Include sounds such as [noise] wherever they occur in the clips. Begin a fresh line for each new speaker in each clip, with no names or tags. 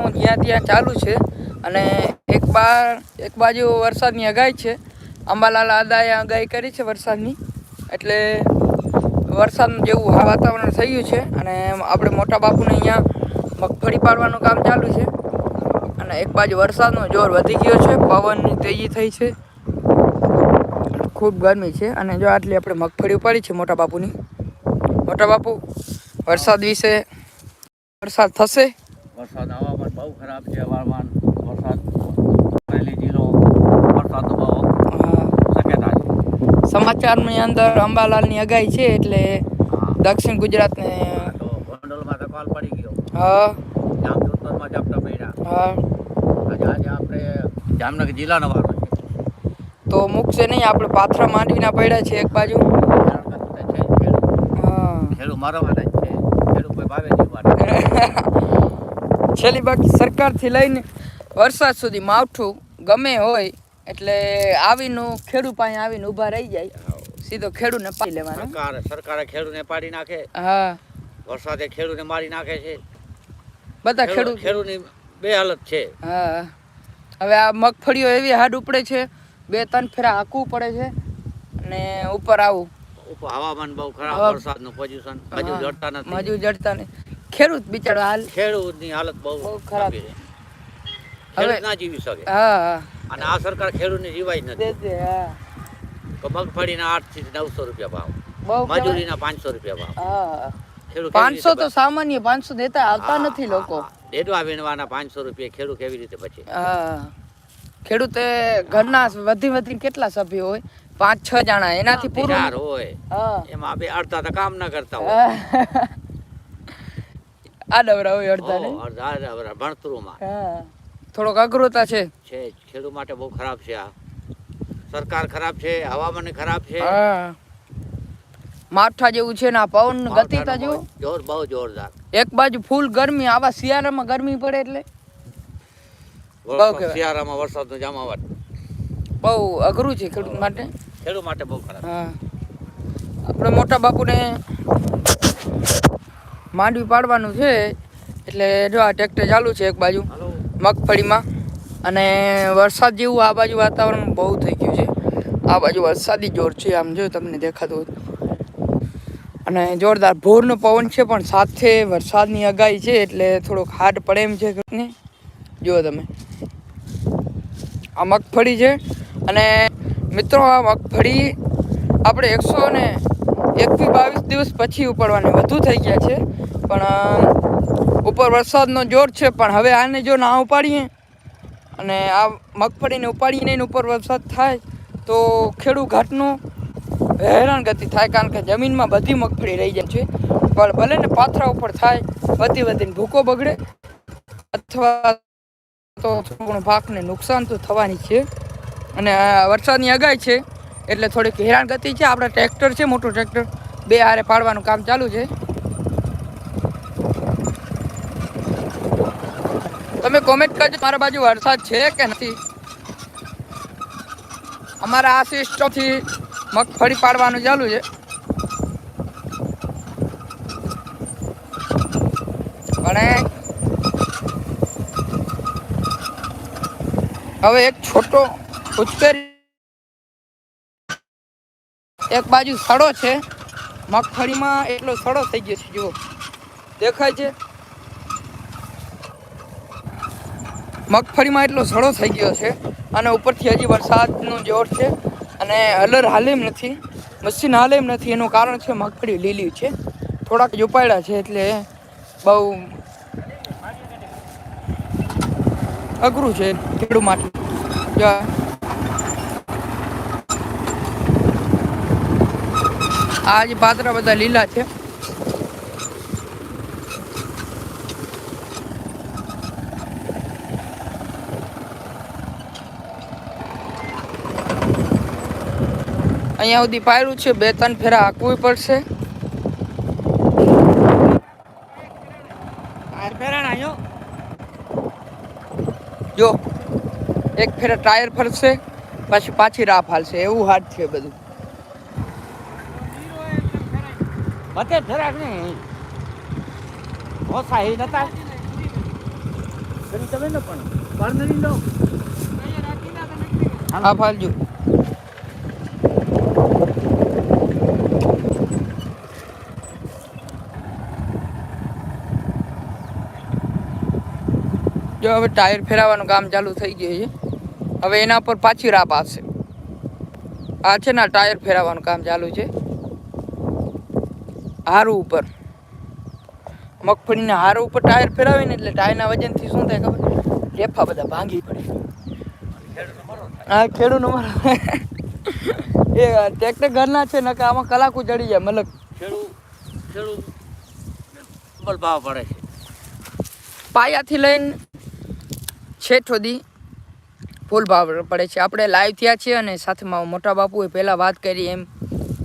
વરસાદનું જ્યાં ત્યાં ચાલુ છે અને એક બાર, એક બાજુ વરસાદની આગાહી છે. અંબાલાલ આદાએ આગાહી કરી છે વરસાદની. એટલે વરસાદ જેવું વાતાવરણ થયું છે અને આપણે મોટા બાપુને અહીંયા મગફળી પાડવાનું કામ ચાલુ છે. અને એક બાજુ વરસાદનો જોર વધી ગયો છે, પવનની તેજી થઈ છે. ખૂબ ગરમી છે અને જો આટલી આપણે મગફળી ઉપાડી છે મોટા બાપુની. મોટા બાપુ, વરસાદ વિશે વરસાદ થશે?
વરસાદ બહુ ખરાબ છે હવામાન વરસાદ અમરેલી જિલ્લો
વરસાદ
શક્યતા છે.
સમાચારની અંદર અંબાલાલની આગાહી છે એટલે દક્ષિણ ગુજરાતને
ગોંડલમાં તો પડી ગયો.
હા.
જામજોતરમાં ઝાપટા પડ્યા.
હા.
આજે આપણે જામનગર જિલ્લાનો વારો છે.
તો મૂકશે નહીં આપણે પાથરા માંડવીના પડ્યા છે એક બાજુ.
ખેડૂત.
હા.
ખેડૂત મારવાના છે. ખેડૂત કોઈ ભાવે નહીં [laughs]
છેલ્લી બાકી સરકારથી લઈને વરસાદ સુધી માવઠું ગમે હોય એટલે આવીને ખેડૂત પાસે આવીને ઊભા રહી જાય. સીધો ખેડૂતને પાડી લેવાનો.
સરકાર સરકારે ખેડૂતને પાડી નાખે.
હા.
વરસાદે ખેડૂતને મારી નાખે છે.
બધા
ખેડૂત
ખેડૂત
ખેડૂતની બે હાલત છે.
હા. હવે આ મગફળીઓ એવી હાડ ઉપડે છે બે ત્રણ ફેરા હાકવું પડે છે અને ઉપર આવું.
હવામાન બહુ ખરાબ વરસાદનું પોઝિશન હજુ જડતા નથી.
હજુ જડતા ને ખેડૂત બિચારો હાલ.
ખેડૂતની હાલત બહુ
ખરાબ.
છે.
હવે
ના જીવી શકે.
હા
અને આ સરકાર ખેડૂતને જીવાય નથી.
હા.
તો મગફળીના આઠથી નવસો રૂપિયા ભાવ.
બહુ.
મજૂરીના પાંચસો રૂપિયા ભાવ.
હા
ખેડૂત
તો સામાન્ય પાંચસો દેતા આવતા નથી લોકો.
ડેડવા વીણવાના પાંચસો રૂપિયા ખેડૂત કેવી રીતે બચે?
હા ખેડૂતે ઘરના વધી વધી કેટલા સભ્યો હોય? પાંચ છ જણા. એનાથી પૂરું
હોય. એમાં બે અડધા તો કામ ના કરતા હોય.
આ ડબરા અડધા ને?
અડધા અડધા ભણતરુંમાં.
હા. થોડોક અઘરોતા છે.
છે ખેડૂત માટે બહુ ખરાબ છે આ. સરકાર ખરાબ છે હવામાન ખરાબ છે.
હા. માઠા જેવું છે ને આ પવન
માવઠાનો
જેવું?
જોર બહુ જોરદાર.
એક બાજુ ફૂલ ગરમી આવા શિયાળામાં ગરમી પડે એટલે.
શિયાળામાં વરસાદનો જામાવટ.
બહુ અઘરું છે ખેડૂત માટે?
ખેડૂત માટે બહુ ખરાબ.
હા. આપણે મોટા બાપુને માંડવી પાડવાનું છે એટલે જો આ ટ્રેક્ટર ચાલુ છે એક બાજુ મગફળીમાં. અને વરસાદ જેવું આ બાજુ વાતાવરણ બહુ થઈ ગયું છે. આ બાજુ વરસાદી જોર છે આમ જો તમને દેખાતું હતું અને જોરદાર ભોરનો પવન છે પણ સાથે વરસાદની આગાહી છે એટલે થોડોક હાર્ડ પડે એમ છે ને જુઓ તમે. આ મગફળી છે અને મિત્રો આ મગફળી આપણે એકસો ને એકવીસ બાવીસ દિવસ પછી ઉપાડવાની, વધુ થઈ ગયા છે. પણ ઉપર વરસાદનો જોર છે, પણ હવે આને જો ના ઉપાડીએ અને આ મગફળીને ઉપાડીને ઉપર વરસાદ થાય, તો ખેડૂત ઘાટનું હેરાન ગતિ થાય, કારણ કે જમીનમાં બધી મગફળી રહી જાય છે. પણ ભલે ને પાથરા ઉપર થાય, વધી વધીને ભૂકો બગડે, અથવા તો થોડું પાકને નુકસાન તો થવાની છે. અને વરસાદની આગાહી છે એટલે થોડીક હેરાન ગતિ છે. આપણે ટ્રેક્ટર છે, મોટું ટ્રેક્ટર. બે હારે પાડવાનું કામ ચાલુ છે. તમે કોમેન્ટ કરજો મારા બાજુ વરસાદ છે કે નથી? અમારા આ સિસ્ટમથી મગફળી પાડવાનું ચાલુ છે. પણ હવે એક છોટો ઉચકેરી એક બાજુ સડો છે. મગફળીમાં એટલો સડો થઈ ગયો છે, જુઓ. દેખાય છે? મગફળીમાં એટલો સડો થઈ ગયો છે અને ઉપરથી હજી વરસાદનું જોર છે અને હલર હાલે એમ નથી, મશીન હાલે એમ નથી, એનું કારણ છે મગફળી લીલી છે. થોડાક ઉપાડ્યા છે એટલે બહુ અઘરું છે ખેડૂ માટે. આ આ જે પાતરા બધા લીલા છે. અહીંયા સુધી પાયરું છે બે ત્રણ ફેરા હાંકવું પડશે. જો એક ફેરા ટાયર ફરશે પછી પાછી રાફ હાલશે એવું હાર્ડ છે બધું.
બધે ફેરાક નહીં. ઓછા એ નતા તમે ને પણ. પાર્નરી લો
આ ફાલજો. જો હવે ટાયર ફેરવવાનું કામ ચાલુ થઈ ગયું છે. હવે એના પર પાછી રાપ આવશે. આ છે ને ટાયર ફેરવવાનું કામ ચાલુ છે. હારું ઉપર. મગફળીના હારું ઉપર ટાયર ફેરાવીને એટલે ટાયરના વજનથી શું થાય ખબર? રેફા બધા ભાંગી પડે. હા ખેડૂત અમારો. એ ટ્રેક્ટર ઘરના છે, નકર આમાં કલાકું ચડી જાય, મતલબ.
ખેડૂત ખેડૂત ભાવ પડે છે
પાયાથી લઈને છેઠ સુધી ફૂલ ભાવ પડે છે. આપણે લાઈવ થયા છીએ અને સાથેમાં મોટા બાપુએ પહેલાં વાત કરી એમ.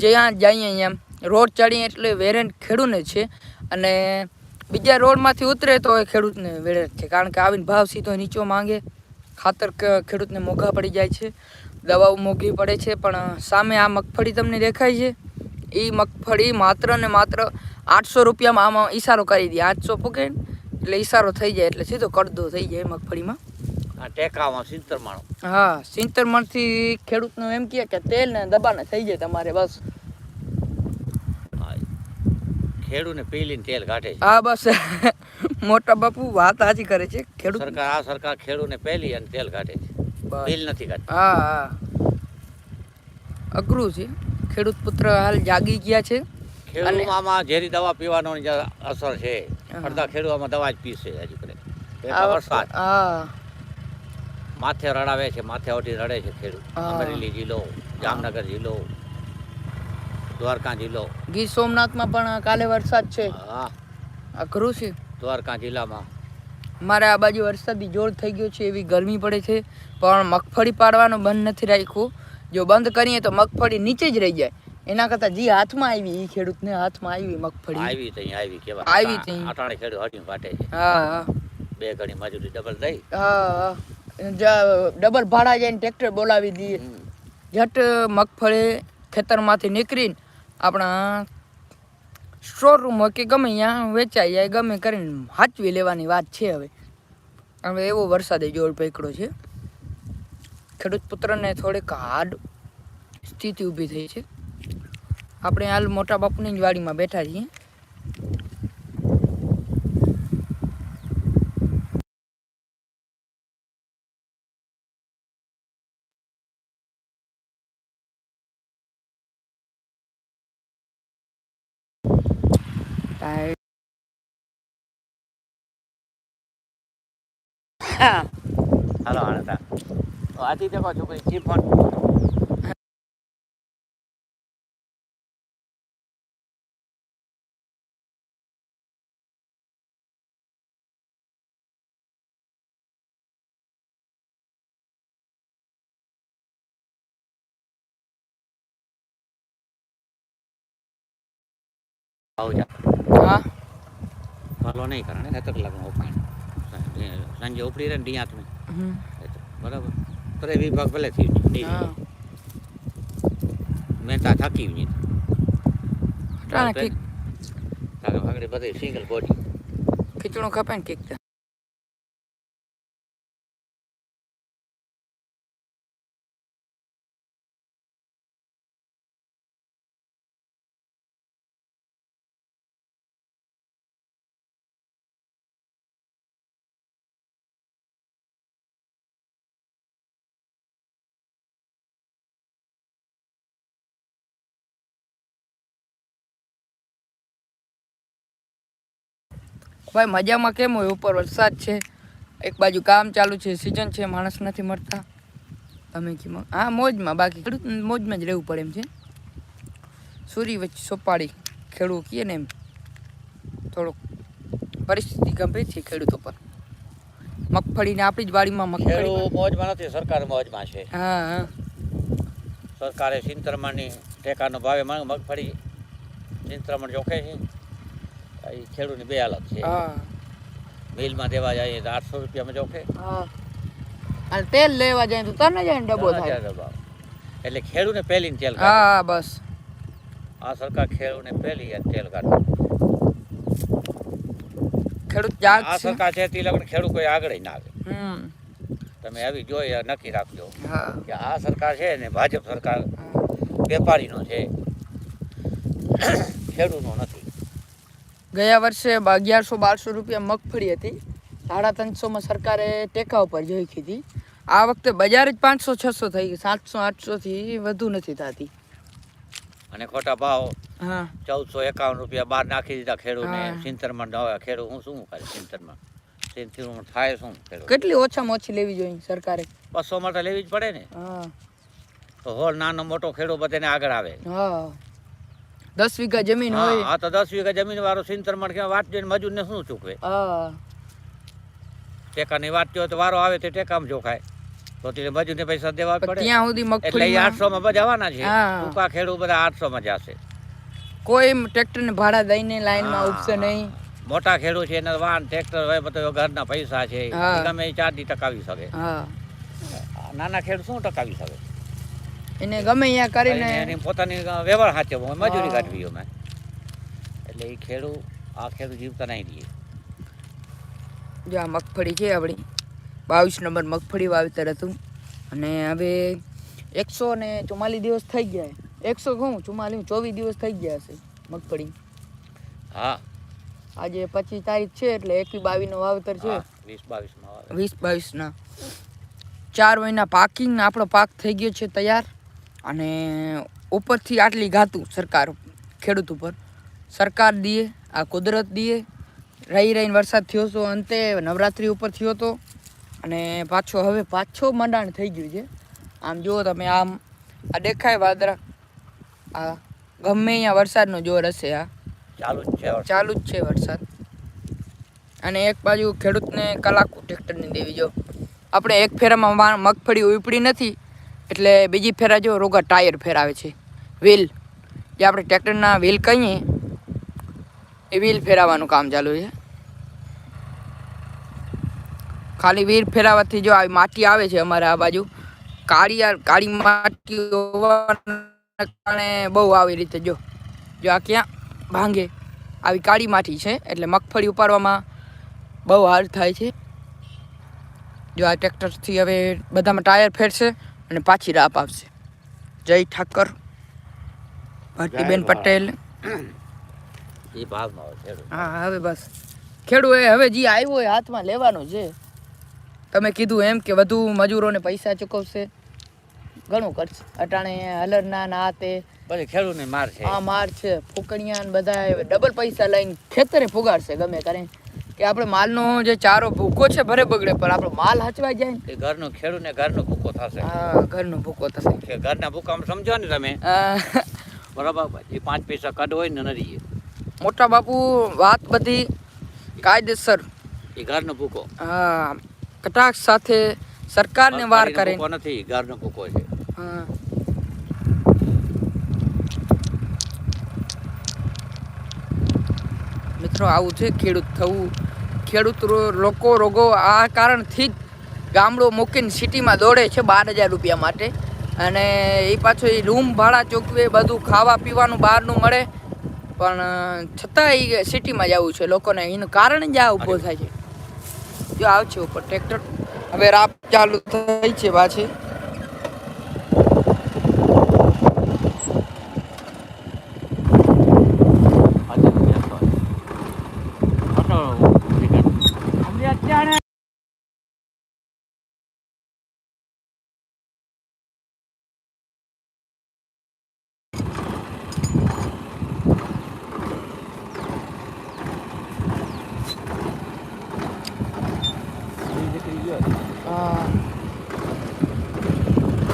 જ્યાં જઈએ એમ. રોડ ચડીએ એટલે વેરેન્ટ ખેડૂને છે. અને બીજા રોડમાંથી ઉતરે તો એ ખેડૂતને વેરેન્ટ છે. કારણ કે આવીને ભાવ સીધો નીચો માંગે ખાતર ખેડૂતને મોંઘા પડી જાય છે. દવાઓ મોંઘી પડે છે પણ સામે આ મગફળી તમને દેખાય છે. એ મગફળી માત્ર ને માત્ર આઠસો રૂપિયામાં આમાં ઈશારો કરી દે. આઠસો પૂકે એટલે ઈશારો થઈ જાય એટલે સીધો કડદો થઈ જાય મગફળીમાં.
આ ટેકામાં સિત્તેર માણો.
હા સિંતરમણથી મણથી ખેડૂતનું એમ કહે કે તેલ ને દબાને થઈ જાય તમારે બસ.
ખેડૂતને પીલીને તેલ કાઢે છે.
હા બસ. [laughs] મોટા બાપુ વાત આજી કરે છે ખેડૂત
સરકાર આ સરકાર ખેડૂતને પેલી અને તેલ કાઢે છે.
બસ.
નથી કાઢતી.
હા હા. અઘરું છે. ખેડૂત પુત્ર હાલ જાગી ગયા છે.
ખેડૂતમાં ઝેરી દવા પીવાનો અસર છે. અડધા ખેડૂતમાં દવા જ પીશે હજુ કરે. વરસાદ.
હા.
માથે રડાવે છે માથે ઓટી રડે છે ખેડૂત. અમરેલી જિલ્લો જામનગર જિલ્લો. દ્વારકા જિલ્લો.
ગીર સોમનાથમાં પણ કાલે વરસાદ છે.
હા.
અઘરું છે
દ્વારકા જિલ્લામાં.
મારે આ બાજુ વરસાદી જોર થઈ ગયો છે એવી ગરમી પડે છે. પણ મગફળી પાડવાનું બંધ નથી રાખ્યું. જો બંધ કરીએ તો મગફળી નીચે જ રહી જાય. એના કરતાં જે હાથમાં આવી એ ખેડૂતને હાથમાં આવી મગફળી.
આવી તઈ આવી કેવા
આવી તઈ.
અટાણે ખેડૂત હટી કાઢે છે.
હા હા.
બે ઘણી મજૂરી ડબલ થઈ.
હા ડબલ ભાડા જઈને ટ્રેક્ટર બોલાવી દઈએ. જટ મગફળી ખેતરમાંથી નીકળીને આપણા સ્ટોર રૂમ હોય કે ગમે ત્યાં વેચાઈ જાય, ગમે કરીને હાચવી લેવાની વાત છે હવે. હવે એવો વરસાદે જોર પકડ્યો છે. ખેડૂત પુત્રને થોડીક હાર્ડ સ્થિતિ ઊભી થઈ છે. આપણે હાલ મોટા બાપુની જ વાડીમાં બેઠા છીએ ટાયર હા
હાલો હાલો તા તો આથી દેખો છોકરી ચીફણ આવું જા
હા
ફોલો નહીં કરણે ને તો કલાકમાં ઉપડી સાંજે ઉપડી રહે ને ડીયા તમે. બરાબર. ત્રે વિભાગ ભલે થઈ મેં તા થાકી નહીં
અટાણે કીક
આગળ આગળ બધી સિંગલ બોડી
ખીચડું ખપે ને કીક ભાઈ મજામાં કેમ હોય? ઉપર વરસાદ છે. એક બાજુ કામ ચાલુ છે સિઝન છે માણસ નથી મળતા. તમે કેમ? હા મોજમાં બાકી. ખેડૂત મોજમાં જ રહેવું પડે એમ છે. સૂરી વચ્ચે સોપાડી ખેડૂત કહીએ ને એમ. થોડુંક પરિસ્થિતિ ગંભીર છે ખેડૂતો પર મગફળીને આપણી જ વાડીમાં મગફળી
મોજમાં નથી સરકાર મોજમાં છે.
હા હા.
સરકારે સિંતરમણની ટેકાનો ભાવે માંગ મગફળી સિંતરમણ જોખે છે. એ ખેડૂતની બે હાલત છે. મિલમાં દેવા જાય તો આઠસો રૂપિયામાં જોખે
હા. અને તેલ લેવા જાય તો તને જાય ડબ્બો થાય.
એટલે ખેડૂને પહેલી તેલ
હા બસ.
આ સરકાર ખેડૂને પહેલી તેલ કાઢે.
ખેડૂત
આ સરકાર છે તે લગ્ન ખેડૂત કોઈ આગળ ના આવે. તમે આવી જોઈ નક્કી રાખજો. કે આ સરકાર છે ને ભાજપ સરકાર. વેપારીનો છે. ખેડૂતનો નથી.
ગયા વર્ષે અગિયારસો બારસો રૂપિયા મગફળી હતી. સાડા ત્રણસોમાં સરકારે ટેકા ઉપર જોઈ હતી આ વખતે બજાર જ પાંચસો છસો થઈ ગઈ. સાતસો આઠસોથી વધુ નથી થતી.
અને ખોટા ભાવ.
હા.
ચૌદસો એકાવન રૂપિયા બહાર નાખી દીધા ખેડૂતને. સિંતરમાં ખેડૂત હું શું કરે સિંતરમાં સિંતરમાં થાય શું ખેડૂત
કેટલી ઓછામાં ઓછી લેવી જોઈએ સરકારે?
બસો માટે લેવી જ પડે ને.
હા.
તો હોલ નાનો મોટો ખેડૂત બધાને આગળ આવે.
હા. દસ વીઘા જમીન હોય.
હા તો દસ વીઘા જમીન વાળો સિંતરમાં કે વાત જોઈને મજૂરને શું ચૂકવે? ટેકાની વાત જોયો તો વારો આવે તે ટેકામાં જોખાય તો મજૂર મજૂરને પૈસા દેવા પડે.
ત્યાં સુધી
એટલે આઠસો માં જવાના છે. ટૂંકા ખેડૂ બધા આઠસો માં જશે.
કોઈ ટ્રેક્ટર ને ભાડા દઈને લાઈનમાં ઉભશે નહીં.
મોટા ખેડૂ છે એના વાહન ટ્રેક્ટર હોય બધો ઘરના પૈસા છે.
તમે
ગમે ચાર દી ટકાવી શકે. નાના ખેડૂ શું ટકાવી શકે?
એને ગમે અહીંયા કરીને
એની પોતાની વ્યવહાર સાચવવો મજૂરી. કાઢવી અમે એટલે એ ખેડૂ આ ખેડૂત જીવતા નહીં રહીએ
જો આ મગફળી છે આપણી. બાવીસ નંબર મગફળી વાવેતર હતું. અને હવે એકસો ને ચુમ્માલીસ દિવસ થઈ ગયા એકસો કહું ચુમ્માલીસ ચોવીસ દિવસ થઈ ગયા હશે મગફળી.
હા.
આજે પચીસ તારીખ છે એટલે એકવી બાવીસનું વાવેતર છે.
વીસ બાવીસ
બાવીસના ચાર મહિના પાકિંગ આપણો પાક થઈ ગયો છે તૈયાર. અને ઉપરથી આટલી ગાતું સરકાર ખેડૂત ઉપર. સરકાર દીએ આ કુદરત દીએ. રહી રહીને વરસાદ થયો હતો અંતે નવરાત્રિ ઉપર થયો હતો અને પાછો હવે પાછો મંડાણ થઈ ગયું છે. આમ જુઓ તમે આમ આ દેખાય વાદળા. આ ગમે અહીંયા વરસાદનો જોર હશે આ.
ચાલુ જ છે
ચાલુ જ છે વરસાદ. અને એક બાજુ ખેડૂતને કલાકું ટ્રેક્ટરની દેવી જો. આપણે એક ફેરામાં મગફળી ઉપડી નથી. એટલે બીજી ફેરા જો રોગા ટાયર ફેરાવે છે. વ્હીલ, જે આપણે ટ્રેક્ટરના વ્હીલ કહીએ, એ વ્હીલ ફેરાવાનું કામ ચાલુ છે. ખાલી વ્હીલ ફેરાવાથી જો આવી માટી આવે છે અમારે આ બાજુ, કાળી કાળી માટી હોવાના કારણે બહુ આવી રીતે જો જો આ ક્યાં ભાંગે. આવી કાળી માટી છે, એટલે મગફળી ઉપાડવામાં બહુ હાર થાય છે. જો આ ટ્રેક્ટરથી હવે બધામાં ટાયર ફેરશે. અને પાછી રાપ આવશે. જય ઠાકર. ભારતીબેન પટેલ. હા હવે બસ. ખેડૂએ હવે જે આવ્યો એ હાથમાં લેવાનું છે. તમે કીધું એમ કે વધુ મજૂરોને પૈસા ચૂકવશે. ઘણું કરશે. અટાણે હલરના ના તે
ભલે ખેડૂને માર છે.
આ માર છે. ફૂકણિયા ને બધા ડબલ પૈસા લઈને ખેતરે ફુગાડશે ગમે કરે કે આપણે માલનો જે ચારો ભૂકો છે ભરે બગડે પણ આપણો માલ હચવાઈ જાય. ને
ઘરનો ખેડૂતને ઘરનો ભૂકો થશે.
હા ઘરનો ભૂકો થશે.
કે ઘરના ભૂકામાં સમજો ને તમે. બરાબર એ પાંચ પૈસા કાઢવો હોય ને ન રહીએ
મોટા બાપુ વાત બધી કાયદેસર.
એ ઘરનો ભૂકો.
હા કટાક્ષ સાથે સરકારને વાર કરે.
ભૂકો નથી ઘરનો ભૂકો છે.
હા. મિત્રો આવું છે ખેડૂત થવું. ખેડૂત લોકો રોગો આ કારણથી જ ગામડો મૂકીને સિટીમાં દોડે છે બાર હજાર રૂપિયા માટે. અને એ પાછો એ રૂમ, ભાડા ચૂકવે બધું ખાવા પીવાનું બહારનું મળે. પણ છતાં એ સિટીમાં જવું છે. લોકોને એનું કારણ જ આ ઊભો થાય છે. જો આવશે ઉપર, ટ્રેક્ટર. હવે રાપ ચાલુ થઈ છે પાછી.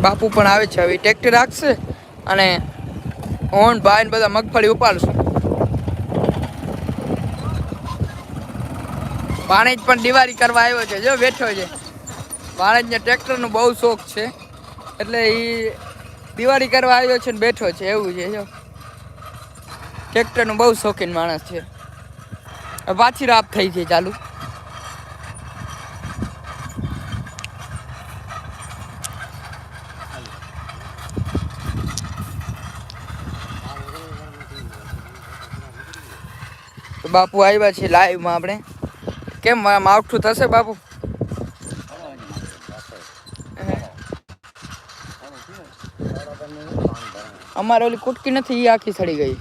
બાપુ પણ આવે છે. હવે ટ્રેક્ટર રાખશે અને ઓન ભાઈ ને બધા મગફળી ઉપાડશું. ભાણેજ પણ દિવાળી કરવા આવ્યો છે. જો બેઠો છે. ભાણેજને ટ્રેક્ટરનો બહુ શોખ છે. એટલે એ દિવાળી કરવા આવ્યો છે ને બેઠો છે. એવું છે, જો. ટ્રેક્ટરનો બહુ શોખીન માણસ છે. પાછી રાપ થઈ છે ચાલુ. બાપુ આવ્યા છે લાઈવમાં આપણે. કેમ માવઠું થશે બાપુ? અમારે ઓલી કુટકી નથી એ આખી સડી ગઈ.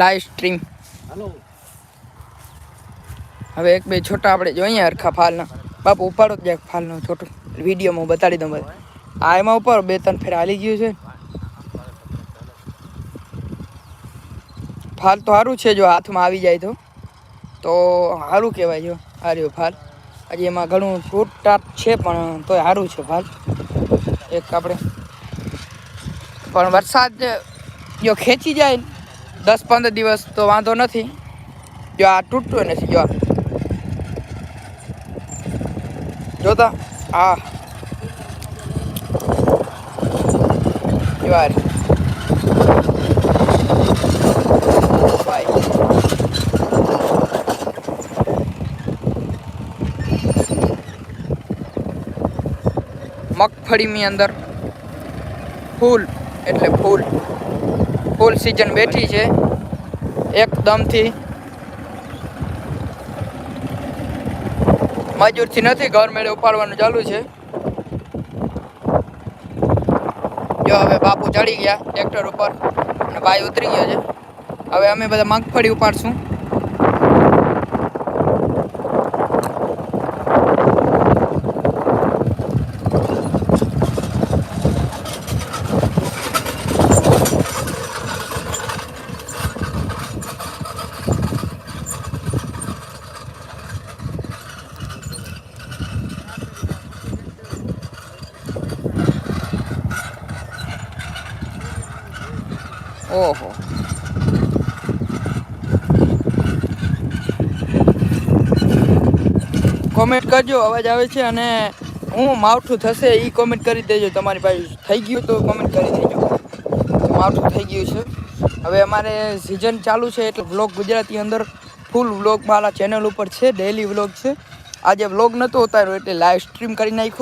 લાઈવ સ્ટ્રીમ હવે એક બે છોટા આપણે જોઈએ હરખા ફાલના. બાપુ ઉપાડો જ જાય ફાલનો છોટો. વિડીયોમાં બતાડી દઉં બધું આ એમાં ઉપર બે ત્રણ ફેર હાલી ગયું છે. ફાલ તો સારું છે જો હાથમાં આવી જાય તો. તો સારું કહેવાય જો હાર્યો ફાલ. હજી એમાં ઘણું ફૂટ છે પણ તોય સારું છે ફાલ. એક આપણે પણ વરસાદ જો ખેંચી જાય દસ પંદર દિવસ તો વાંધો નથી જો આ તૂટતું નથી, જો આ. જોતા, આ જો આ રહ્યું. ભાઈ મગફળીની અંદર ફૂલ, એટલે ફૂલ ફૂલ સિઝન બેઠી છે. એકદમથી. મજૂરથી નથી, ઘર મેળે ઉપાડવાનું ચાલુ છે. જો હવે બાપુ ચડી ગયા ટ્રેક્ટર ઉપર અને ભાઈ ઉતરી ગયો છે. હવે અમે બધા મગફળી ઉપાડશું. ઓહો. કોમેન્ટ કરજો, અવાજ આવે છે અને હું માવઠું થશે એ કોમેન્ટ કરી દેજો. તમારી પાસે થઈ ગયું તો કોમેન્ટ કરી દેજો. માવઠું થઈ ગયું છે. હવે અમારે સિઝન ચાલુ છે એટલે વ્લોગ ગુજરાતી અંદર ફૂલ વ્લોગ મારા ચેનલ ઉપર છે ડેલી વ્લોગ છે. આજે વ્લોગ નહોતો ઉતાર્યો એટલે લાઈવ સ્ટ્રીમ કરી નાખ્યો.